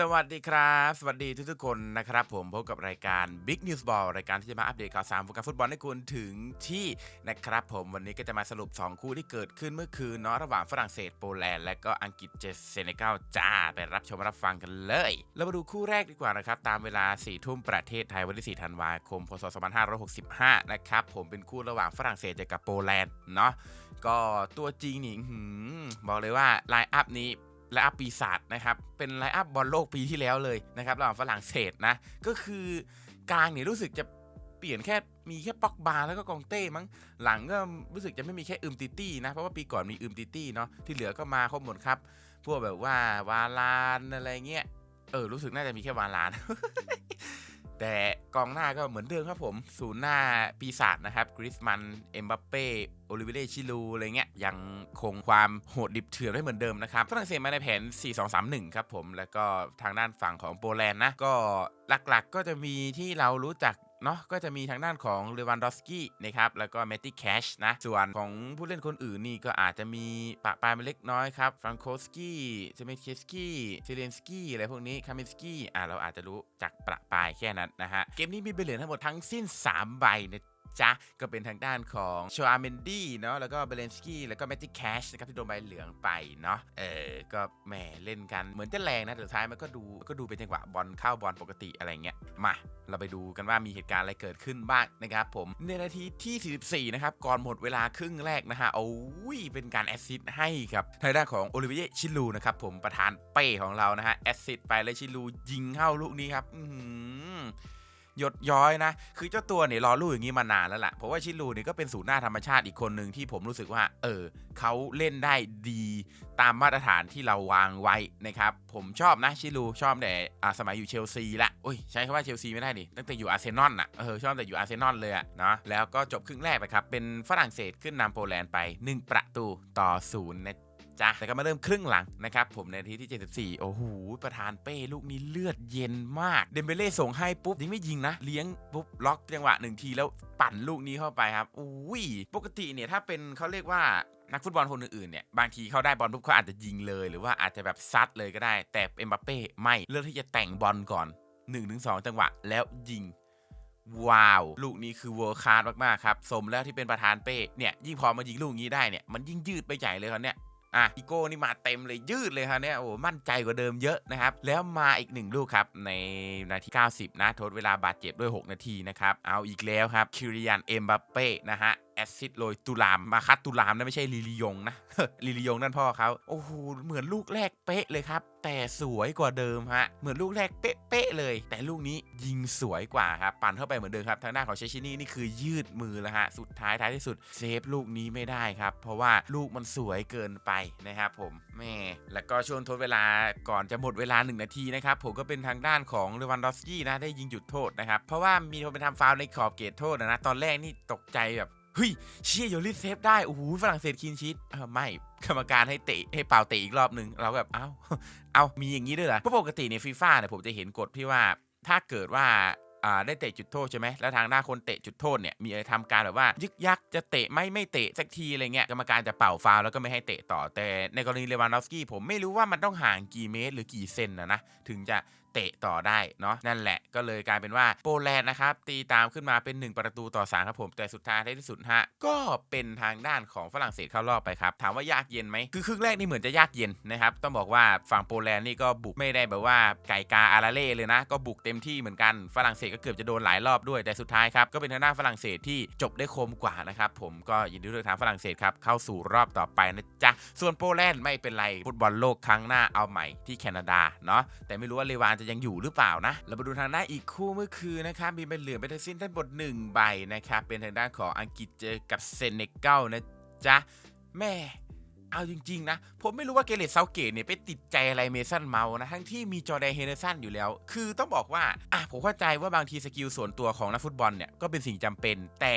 สวัสดีครับ สวัสดีทุกๆคนนะครับ ผมพบกับรายการ Big News Ball รายการที่จะมาอัปเดตข่าวสารวงการฟุตบอลให้คุณถึงที่นะครับ ผมวันนี้ก็จะมาสรุป 2 คู่ที่เกิดขึ้นเมื่อคืนเนาะระหว่างฝรั่งเศสโปแลนด์และก็อังกฤษเจอเซเนกัลจ้า ไปรับชมรับฟังกันเลย เรามาดูคู่แรกดีกว่านะครับ ตามเวลา4ี่ทุ่มประเทศไทยวันที่4ธันวาคมพศ2565 นะครับผมเป็นคู่ระหว่างฝรั่งเศสเจอกับโปแลนด์เนาะก็ตัวจริงนี่บอกเลยว่าไลน์อัพนี้ ไลอัพปีศาจนะครับ เป็นไลอัพบอลโลกปีที่แล้วเลยนะครับระหว่างฝรั่งเศสนะ ก็คือกลางเนี่ยรู้สึกจะเปลี่ยนแค่มีแค่ป็อกบาแล้วก็กองเต้มั้งหลังก็รู้สึกจะไม่มีแค่อึมติตี้นะ เพราะว่าปีก่อนมีอึมติตี้เนาะที่เหลือก็มาครบหมดครับ พวกแบบว่าวาลานอะไรเงี้ยเออรู้สึกน่าจะมีแค่วาลาน แต่ กองหน้าก็เหมือนเดิมครับผม ศูนย์หน้าปีศาจนะครับกริสมันเอ็มบัปเป้โอลิเวเรชิลูอะไรเงี้ยยังคงความโหดดิบเถื่อนไว้เหมือนเดิมนะครับฝรั่งเศสมาในแผน 4-2-3-1 ครับผม แล้วก็ทางด้านฝั่งของโปแลนด์นะ ก็หลักๆก็จะมีที่เรารู้จัก เนาะก็จะมีทางด้านของเลวันดอสกี้นะครับแล้วก็แมตตี้แคชนะ ส่วนของผู้เล่นคนอื่นนี่ก็อาจจะมีปะปายมาเล็กน้อยครับฟรังโคสกี้เซเมเคสกี้เซเลนสกี้อะไรพวกนี้คามินสกี้อ่าเราอาจจะรู้จากประปายแค่นั้นนะฮะ เกมนี้มีใบเหลืองทั้งหมดทั้งสิ้น 3 ใบนะ จ๊ะ ก็เป็นทางด้านของชอาเมนดี้เนาะแล้วก็เบเลนสกี้แล้วก็แมตติแคชนะครับที่โดนใบเหลืองไปเนาะเออก็แหมเล่นกันเหมือนจะแรงนะแต่สุดท้ายมันก็ดูก็ดูเป็นจังหวะบอลเข้าบอลปกติอะไรเงี้ยมาเราไปดูกันว่ามีเหตุการณ์อะไรเกิดขึ้นบ้างนะครับผมในนาทีที่ 44 นะครับ ก่อนหมดเวลาครึ่งแรกนะฮะโอ้ยเป็นการแอสซิสต์ให้ครับทางด้านของโอลิเวียชิลูนะครับผมประธานเป้ของเรานะฮะแอสซิสต์ไปแล้วชิลูยิงเข้าลูกนี้ครับ อื ยดย้อยนะ คือเจ้าตัวเนี่ยรอลูกอย่างนี้มานานแล้วล่ะ เพราะว่าชิลูเนี่ยก็เป็นศูนย์หน้าธรรมชาติอีกคนหนึ่งที่ผมรู้สึกว่า เออเขาเล่นได้ดีตามมาตรฐานที่เราวางไว้นะครับ ผมชอบนะชิลูชอบแต่อาสมัยอยู่เชลซีละโอ้ยใช้คำว่าเชลซีไม่ได้ดิตั้งแต่อยู่อาร์เซนอลน่ะเออชอบแต่อยู่อาร์เซนอลเลยอะเนาะแล้วก็จบครึ่งแรกไปครับเป็นฝรั่งเศสขึ้นนำโปแลนด์ไป 1 ประตูต่อศูนย์นะ จ้ะแต่ก็มาเริ่มครึ่งหลังนะครับผมในทีที่ 74 โอ้โห ประธานเป้ลูกนี้เลือดเย็นมาก เดมเบเล่ส่งให้ปุ๊บยิงไม่ยิงนะ เลี้ยงปุ๊บล็อกจังหวะหนึ่งทีแล้วปั่นลูกนี้เข้าไปครับอุ้ยปกติเนี่ยถ้าเป็นเขาเรียกว่านักฟุตบอลคนอื่นๆเนี่ยบางทีเขาได้บอลปุ๊บเขาอาจจะยิงเลย หรือว่าอาจจะแบบซัดเลยก็ได้ แต่เอ็มบัปเป้ไม่เลือกที่จะแต่งบอลก่อน1-2จังหวะแล้วยิงว้าว ลูกนี้คือเวิร์คคาร์ดมาก ๆ ครับ สมแล้วที่เป็นประธานเป้ เนี่ย ยิ่งพอมายิงลูกนี้ได้เนี่ย มันยิ่งยืดไปใหญ่เลยครับเนี่ย อะอีโก้นี่มาเต็มเลยยืดเลยครับเนี่ยโอ้มั่นใจกว่าเดิมเยอะนะครับ แล้วมาอีกหนึ่งลูกครับ ในนาที 90 นะ ทดเวลาบาดเจ็บด้วย 6 นาทีนะครับ เอาอีกแล้วครับคิริยันเอ็มบัปเป้นะฮะ แอซิดโรยตุลามมาคัดตุลามนะไม่ใช่ลิลิยงนะลิลิยงนั่นพ่อเขาโอ้โหเหมือนลูกแรกเป๊ะเลยครับ แต่สวยกว่าเดิมฮะเหมือนลูกแรกเป๊ะๆเลย แต่ลูกนี้ยิงสวยกว่าครับปั่นเข้าไปเหมือนเดิมครับทางด้านของเชชินี่นี่คือยืดมือแล้วฮะสุดท้ายท้ายที่สุดเซฟลูกนี้ไม่ได้ครับ เพราะว่าลูกมันสวยเกินไปนะครับผมแม่แล้วก็ช่วงทดเวลาก่อนจะหมดเวลา 1 นาทีนะครับผมก็เป็นทางด้านของเลวันดอสกี้นะได้ยิงจุดโทษนะครับเพราะว่ามีคนไปทำฟาวในขอบเขตโทษนะตอนแรกนี่ตกใจแบบ เฮ้ยเชี่ยโยลิสเซฟได้โอ้โหฝรั่งเศสคีนชีตเออไม่กรรมการให้เตะให้เป่าเตะอีกรอบหนึ่งเราก็แบบเอ้าเอามีอย่างนี้ด้วยเหรอเพราะปกติในฟีฟ่าเนี่ยผมจะเห็นกฎที่ว่าถ้าเกิดว่าอ่าได้เตะจุดโทษใช่ไหม แล้วทางหน้าคนเตะจุดโทษเนี่ย มีอะไรทำการแบบว่า ยึกยักจะเตะไม่ไม่เตะสักทีอะไรเงี้ย กรรมการจะเป่าฟาวแล้วก็ไม่ให้เตะต่อ แต่ในกรณีเลวานดอฟสกี้ผมไม่รู้ว่ามันต้องห่างกี่เมตรหรือกี่เซนนะนะ ถึงจะ เตะต่อได้เนาะนั่นแหละก็เลยกลายเป็นว่าโปแลนด์นะครับตีตามขึ้นมาเป็น 1 ประตูต่อสามครับผม แต่สุดท้ายท้ายที่สุดฮะก็เป็นทางด้านของฝรั่งเศสเข้ารอบไปครับ ถามว่ายากเย็นไหมคือครึ่งแรกนี่เหมือนจะยากเย็นนะครับต้องบอกว่าฝั่งโปแลนด์นี่ก็บุกไม่ได้แบบว่าไก่กาอาราเล่เลยนะ ก็บุกเต็มที่เหมือนกันฝรั่งเศสก็เกือบจะโดนหลายรอบด้วยแต่สุดท้ายครับก็เป็นทางด้านฝรั่งเศสที่จบได้คมกว่านะครับผมก็ยินดีด้วยทางฝรั่งเศสครับเข้าสู่รอบต่อไปนะจ๊ะส่วนโปแลนด์ไม่เป็นไรฟุตบอลโลกครั้งหน้าเอาใหม่ที่แคนาดาเนาะแต่ไม่รู้ว่าเลวานจะยังอยู่หรือเปล่านะ เรามาดูทางด้านอีกคู่เมื่อคืนนะครับ มีใบเหลืองไปทั้งสิ้นทั้งหมด1ใบนะครับ เป็นทางด้านของอังกฤษเจอกับเซเนกัลนะจ๊ะ แม่เอาจริงๆนะ ผมไม่รู้ว่าเกเรตเซาเกตเนี่ยไปติดใจอะไรเมสันเมาส์นะ ทั้งที่มีจอแดนเฮเนอร์สันอยู่แล้ว คือต้องบอกว่า อะ ผมเข้าใจว่าบางทีสกิลส่วนตัวของนักฟุตบอลเนี่ย ก็เป็นสิ่งจำเป็น แต่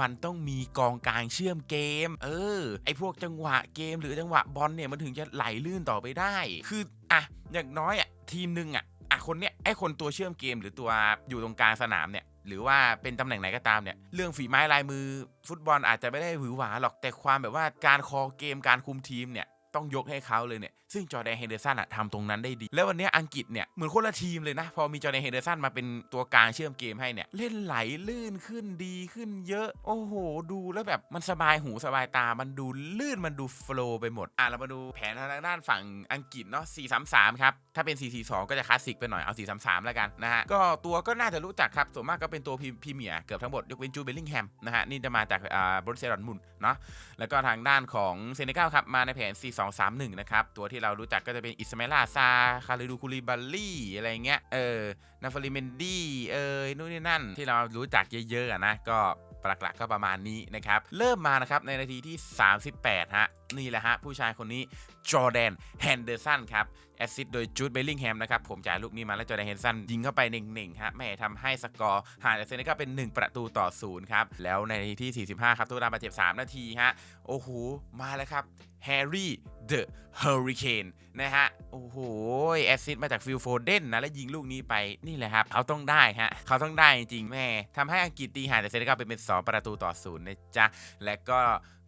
มันต้องมีกองกลางเชื่อมเกม เออ ไอพวกจังหวะเกมหรือจังหวะบอลเนี่ยมันถึงจะไหลลื่นต่อไปได้ คือ อะ อย่างน้อยอะทีมหนึ่งอะ คนเนี้ยไอคนตัวเชื่อมเกมหรือตัวอยู่ตรงกลางสนามเนี่ยหรือว่าเป็นตำแหน่งไหนก็ตามเนี่ยเรื่องฝีไม้ลายมือ ฟุตบอลอาจจะไม่ได้หวือหวาหรอกแต่ความแบบว่าการคอเกมการคุมทีมเนี่ยต้องยกให้เขาเลยเนี่ยซึ่งจอแดนเฮเดอร์สันอะทำตรงนั้นได้ดี แล้ววันนี้อังกฤษเนี่ยเหมือนคนละทีมเลยนะ พอมีจอแดนเฮเดอร์สันมาเป็นตัวกลางเชื่อมเกมให้เนี่ยเล่นไหลลื่นขึ้นดีขึ้นเยอะ โอ้โห ดูแล้วแบบมันสบายหูสบายตา มันดูลื่นมันดูโฟล์ไปหมด อะเรามาดูแผนทางด้านฝั่งอังกฤษเนาะ 4-3-3 ครับ ถ้าเป็น 4-4-2 ก็จะคลาสสิกไปหน่อย เอา 4-3-3 แล้วกันนะฮะ ก็ตัวก็น่าจะรู้จักครับ ส่วนมากก็เป็นตัวพรีพีเมียร์เกือบทั้งหมด ยกเว้นจูเบลลิงแฮมนะฮะ นี่จะมาจากอ่าบรูเซียดอร์ทมุนเนาะ แล้วก็ทางด้านของเซเนกัลครับ มาในแผน 4-2-3-1 นะครับ ตัวที่ที่เรารู้จักก็จะเป็นอิสมาลาซา คาริดูคูลิบาลี่ อะไรเงี้ย เออ นาฟาริเมนดี้ เออนู่นนี่นั่น ที่เรารู้จักเยอะๆนะ ก็หลักๆก็ประมาณนี้นะครับ เริ่มมานะครับในนาทีที่ 38 ฮะ นี่แหละฮะ ผู้ชายคนนี้จอแดนแฮนเดอร์สันครับแอสซิดโดยจูดเบลลิงแฮมนะครับ ผมจ่ายลูกนี้มาแล้วจอแดนแฮนเดอร์สันยิงเข้าไปเน่งๆฮะแม่ทำให้สกอร์ห่างจากเซเนกัลเป็น 1 ประตูต่อศูนย์ครับ แล้วในทีที่45 ครับตัวตามบาดเจ็บ 3 นาทีฮะ โอ้โห มาแล้วครับแฮร์รี่เดอะเฮอริเคนนะฮะ โอ้โหแอสซิดมาจากฟิลโฟเดนนะ แล้วยิงลูกนี้ไปนี่แหละครับ เขาต้องได้ฮะ เขาต้องได้จริงๆแม่ทำให้อังกฤษตีห่างจากเซเนกัลเป็นเป็น 2 ประตูต่อศูนย์นะจ๊ะและก็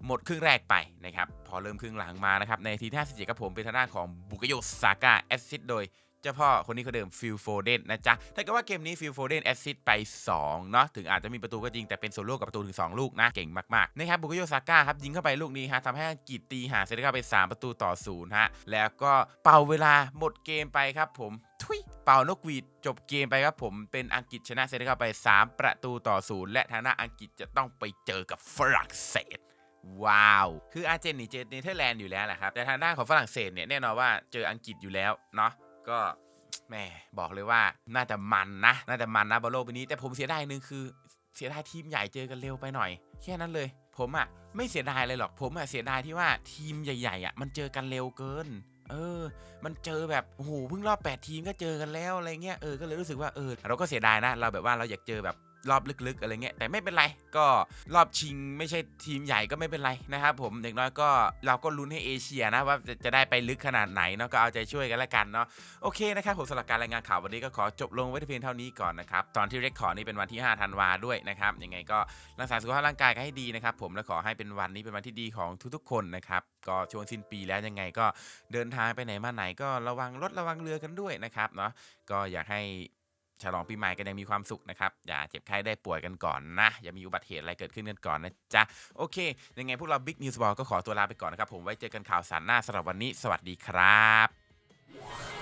หมดครึ่งแรกไปนะครับพอเริ่มครึ่งหลังมานะครับในนาทีที่57ครับผมเป็นทางด้านของบุกโยซาก้าแอสซิดโดยเจ้าพ่อคนนี้เขาเดิมฟิลโฟเดนนะจ๊ะ ถ้าเกิดว่าเกมนี้ฟิลโฟเดนแอสซิสไป2เนาะ ถึงอาจจะมีประตูก็จริงแต่เป็นโซโล่กับประตูถึง 2 ลูกนะ เก่งมากๆ นะครับบุกโยซาก้าครับ ยิงเข้าไปลูกนี้ฮะทำให้อังกฤษตีห่าเซเนกัลไป 3 ประตูต่อ0ฮะ แล้วก็เป่าเวลาหมดเกมไปครับผม ทุยเป่านกหวีดจบเกมไปครับผมเป็นอังกฤษชนะเซเนกัลไป 3 ประตูต่อ0และทางหน้าอังกฤษจะต้องไปเจอกับฝรั่งเศส ว้าว คืออาร์เจนนี่เจอเนเธอร์แลนด์อยู่แล้วแหละครับ แต่ทางด้านของฝรั่งเศสเนี่ยแน่นอนว่าเจออังกฤษอยู่แล้วเนาะ ก็แม่บอกเลยว่าน่าจะมันนะ น่าจะมันนะบอลโลกปีนี้ แต่ผมเสียดายหนึงคือเสียดายทีมใหญ่เจอกันเร็วไปหน่อย แค่นั้นเลย ผมอะไม่เสียดายเลยหรอก ผมอะเสียดายที่ว่าทีมใหญ่ๆอะมันเจอกันเร็วเกิน เออ มันเจอแบบโอ้โหเพิ่งรอบ 8 ทีมก็เจอกันแล้วอะไรเงี้ย เออ ก็เลยรู้สึกว่าเออเราก็เสียดายนะ เราแบบว่าเราอยากเจอแบบ รอบลึกๆอะไรเงี้ยแต่ไม่เป็นไร ก็รอบชิงไม่ใช่ทีมใหญ่ก็ไม่เป็นไรนะครับผมอย่างน้อยก็เราก็ลุ้นให้เอเชียนะว่าจะจะได้ไปลึกขนาดไหนเนาะก็เอาใจช่วยกันละกันเนาะโอเคนะครับผมสำหรับการรายงานข่าววันนี้ก็ขอจบลงไว้เพียงเท่านี้ก่อนนะครับตอนที่เรคคอร์ดนี่เป็นวันที่5ธันวาด้วยนะครับยังไงก็รักษาสุขภาพร่างกายกันให้ดีนะครับผมและขอให้เป็นวันนี้เป็นวันที่ดีของทุกๆคนนะครับก็ช่วงสิ้นปีแล้วยังไงก็เดินทางไปไหนมาไหนก็ระวังรถระวังเรือกันด้วยนะครับเนาะก็อยากให้ ฉลองปีใหม่กันอยังมีความสุขนะครับ อย่าเจ็บไข้ได้ป่วยกันก่อนนะ อย่ามีอุบัติเหตุอะไรเกิดขึ้นกันก่อนนะจ๊ะ โอเค ยังไงพวกเรา Big News Ball ก็ขอตัวลาไปก่อนนะครับ ผมไว้เจอกันข่าวสารหน้าสำหรับวันนี้ สวัสดีครับ